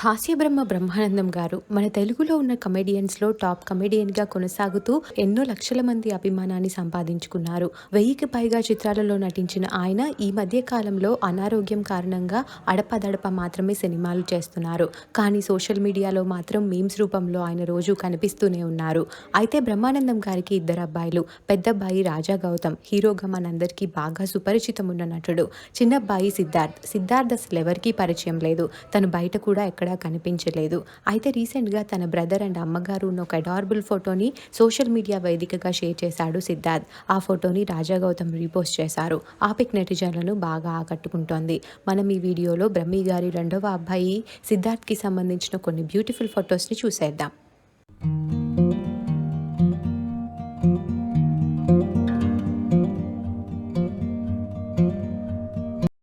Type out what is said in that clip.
హాస్యబ్రహ్మ బ్రహ్మానందం గారు మన తెలుగులో ఉన్న కమెడియన్స్లో టాప్ కమెడియన్గా కొనసాగుతూ ఎన్నో లక్షల మంది అభిమానాన్ని సంపాదించుకున్నారు. వెయ్యికి పైగా చిత్రాలలో నటించిన ఆయన ఈ మధ్య కాలంలో అనారోగ్యం కారణంగా అడపదడప మాత్రమే సినిమాలు చేస్తున్నారు. కానీ సోషల్ మీడియాలో మాత్రం మీమ్స్ రూపంలో ఆయన రోజు కనిపిస్తూనే ఉన్నారు. అయితే బ్రహ్మానందం గారికి ఇద్దరు అబ్బాయిలు పెద్దబ్బాయి రాజా గౌతమ్ హీరోగా మనందరికీ బాగా సుపరిచితం ఉన్న నటుడు చిన్నబ్బాయి సిద్ధార్థ్. సిద్ధార్థ్ అసలు ఎవరికీ పరిచయం లేదు. తను బయట కూడా ఎక్కడ కనిపించలేదు. అయితే రీసెంట్గా తన బ్రదర్ అండ్ అమ్మగారు ఉన్న ఒక అడార్బుల్ ఫోటోని సోషల్ మీడియా వేదికగా షేర్ చేశాడు సిద్ధార్థ్. ఆ ఫోటోని రాజా గౌతమ్ రీపోస్ట్ చేశారు. ఆ పిక్ నెటిజన్లను బాగా ఆకట్టుకుంటోంది. మనం ఈ వీడియోలో బ్రహ్మి గారి రెండవ అబ్బాయి సిద్ధార్థ్కి సంబంధించిన కొన్ని బ్యూటిఫుల్ ఫొటోస్ని చూసేద్దాం.